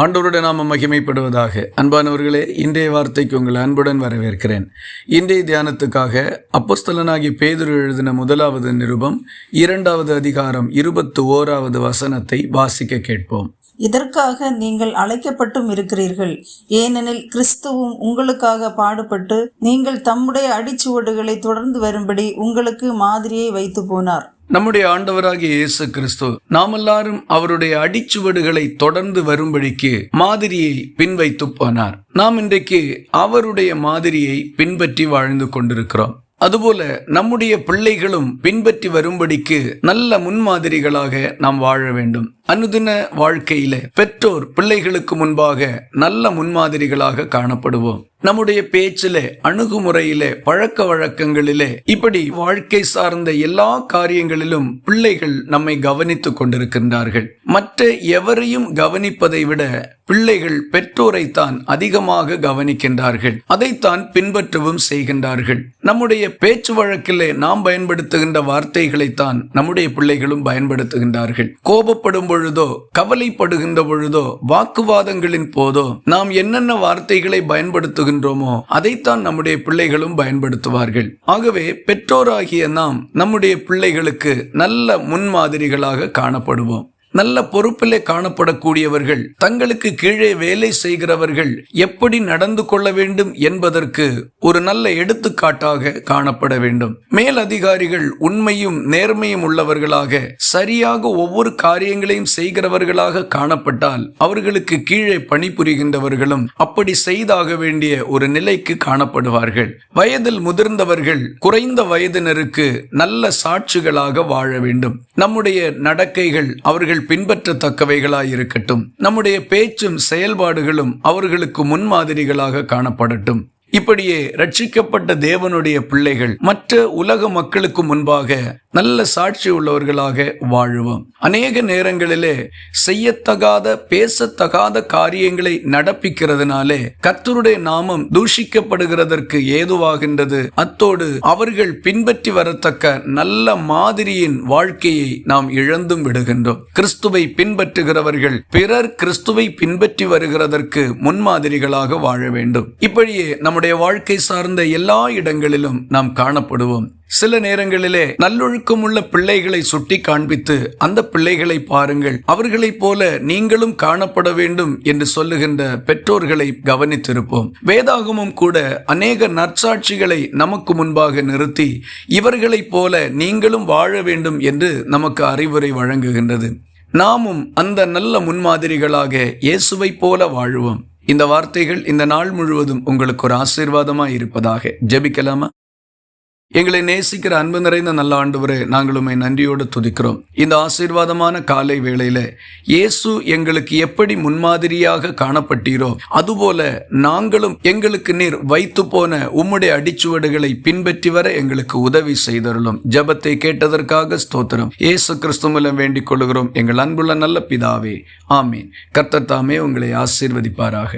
ஆண்டவருடைய நாம மகிமைப்படுவதாக. அன்பானவர்களே இன்றைய வார்த்தைக்கு உங்களை அன்புடன் வரவேற்கிறேன். இன்றைய தியானத்துக்காக அப்போஸ்தலனாகி பேதுரு எழுதின முதலாவது நிருபம் இரண்டாவது அதிகாரம் இருபத்து ஓராவது வசனத்தை வாசிக்க கேட்போம். இதற்காக நீங்கள் அழைக்கப்பட்டும் இருக்கிறீர்கள். ஏனெனில் கிறிஸ்துவும் உங்களுக்காக பாடுபட்டு நீங்கள் தம்முடைய அடிச்சுவடுகளை தொடர்ந்து வரும்படி உங்களுக்கு மாதிரியை வைத்து போனார். நம்முடைய ஆண்டவராகிய இயேசு கிறிஸ்து நாமெல்லாரும் அவருடைய அடிச்சுவடுகளை தொடர்ந்து வரும்படிக்கு மாதிரியை பின்வைத்து போனார். நாம் இன்றைக்கு அவருடைய மாதிரியை பின்பற்றி வாழ்ந்து கொண்டிருக்கிறோம். அதுபோல நம்முடைய பிள்ளைகளும் பின்பற்றி வரும்படிக்கு நல்ல முன்மாதிரிகளாக நாம் வாழ வேண்டும். அனுதின வாழ்க்கையில பெற்றோர் பிள்ளைகளுக்கு முன்பாக நல்ல முன்மாதிரிகளாக காணப்படுவோம். நம்முடைய பேச்சில அணுகுமுறையில பழக்க வழக்கங்களிலே இப்படி வாழ்க்கை சார்ந்த எல்லா காரியங்களிலும் பிள்ளைகள் நம்மை கவனித்துக் கொண்டிருக்கின்றார்கள். மற்ற எவரையும் கவனிப்பதை விட பிள்ளைகள் பெற்றோரைத்தான் அதிகமாக கவனிக்கின்றார்கள். அதைத்தான் பின்பற்றவும் செய்கின்றார்கள். நம்முடைய பேச்சு வழக்கிலே நாம் பயன்படுத்துகின்ற வார்த்தைகளைத்தான் நம்முடைய பிள்ளைகளும் பயன்படுத்துகின்றார்கள். கோபப்படும் பொழுதோ கவலைப்படுகின்ற பொழுதோ வாக்குவாதங்களின் போதோ நாம் என்னென்ன வார்த்தைகளை பயன்படுத்துகின்றோமோ அதைத்தான் நம்முடைய பிள்ளைகளும் பயன்படுத்துவார்கள். ஆகவே பெற்றோராகிய நாம் நம்முடைய பிள்ளைகளுக்கு நல்ல முன்மாதிரிகளாக காணப்படுவோம். நல்ல பொறுப்பிலே காணப்படக்கூடியவர்கள் தங்களுக்கு கீழே வேலை செய்கிறவர்கள் எப்படி நடந்து கொள்ள வேண்டும் என்பதற்கு ஒரு நல்ல எடுத்துக்காட்டாக காணப்பட வேண்டும். மேல் அதிகாரிகள் உண்மையும் நேர்மையும் உள்ளவர்களாக சரியாக ஒவ்வொரு காரியங்களையும் செய்கிறவர்களாக காணப்பட்டால் அவர்களுக்கு கீழே பணிபுரிகின்றவர்களும் அப்படி செய்தாக வேண்டிய ஒரு நிலைக்கு காணப்படுவார்கள். வயதில் முதிர்ந்தவர்கள் குறைந்த வயதினருக்கு நல்ல சாட்சிகளாக வாழ வேண்டும். நம்முடைய நடக்கைகள் அவர்கள் பின்பற்றத்தக்கவைகளாய் இருக்கட்டும் நம்முடைய பேச்சும் செயல்பாடுகளும் அவர்களுக்கு முன்மாதிரிகளாக காணப்படட்டும். இப்படியே ரட்சிக்கப்பட்ட தேவனுடைய பிள்ளைகள் மற்ற உலக மக்களுக்கு முன்பாக நல்ல சாட்சி உள்ளவர்களாக வாழுவோம். அநேக நேரங்களிலே செய்யத்தகாத பேசத்தகாத காரியங்களை நடப்பிக்கிறதுனாலே கர்த்தருடைய நாமம் தூஷிக்கப்படுகிறதற்கு ஏதுவாகின்றது. அத்தோடு அவர்கள் பின்பற்றி வரத்தக்க நல்ல மாதிரியின் வாழ்க்கையை நாம் இழந்தும் விடுகின்றோம். கிறிஸ்துவை பின்பற்றுகிறவர்கள் பிறர் கிறிஸ்துவை பின்பற்றி வருகிறதற்கு முன்மாதிரிகளாக வாழ வேண்டும். இப்படியே நம்முடைய வாழ்க்கை சார்ந்த எல்லா இடங்களிலும் நாம் காணப்படுவோம். சில நேரங்களிலே நல்லொழுக்கம் உள்ள பிள்ளைகளை சுட்டி காண்பித்து அந்த பிள்ளைகளை பாருங்கள். அவர்களைப் போல நீங்களும் காணப்பட வேண்டும் என்று சொல்லுகின்ற பெற்றோர்களை கவனித்திருப்போம். வேதாகமும் கூட அநேக நற்சாட்சிகளை நமக்கு முன்பாக நிறுத்தி இவர்களைப் போல நீங்களும் வாழ வேண்டும் என்று நமக்கு அறிவுரை வழங்குகின்றது. நாமும் அந்த நல்ல முன்மாதிரிகளாக இயேசுவைப் போல வாழ்வோம். இந்த வார்த்தைகள் இந்த நாள் முழுவதும் உங்களுக்கு ஒரு ஆசீர்வாதமாக இருப்பதாக. ஜெபிக்கலாமா? எங்களை நேசிக்கிற அன்பு நிறைந்த நல்ல ஆண்டவரே நாங்கள் உண்மை நன்றியோடு துதிக்கிறோம். இந்த ஆசீர்வாதமான காலை வேளையில இயேசு எங்களுக்கு எப்படி முன்மாதிரியாக காணப்பட்டீரோ அதுபோல நாங்களும் எங்களுக்கு நீர் வைத்து போன உம்முடைய அடிச்சுவடுகளை பின்பற்றி வர எங்களுக்கு உதவி செய்தருளும். ஜபத்தை கேட்டதற்காக ஸ்தோத்திரம். இயேசு கிறிஸ்து மூலம் வேண்டிக் கொள்கிறோம். எங்கள் அன்புள்ள நல்ல பிதாவே ஆமீன். கர்த்தத்தாமே உங்களை ஆசீர்வதிப்பாராக.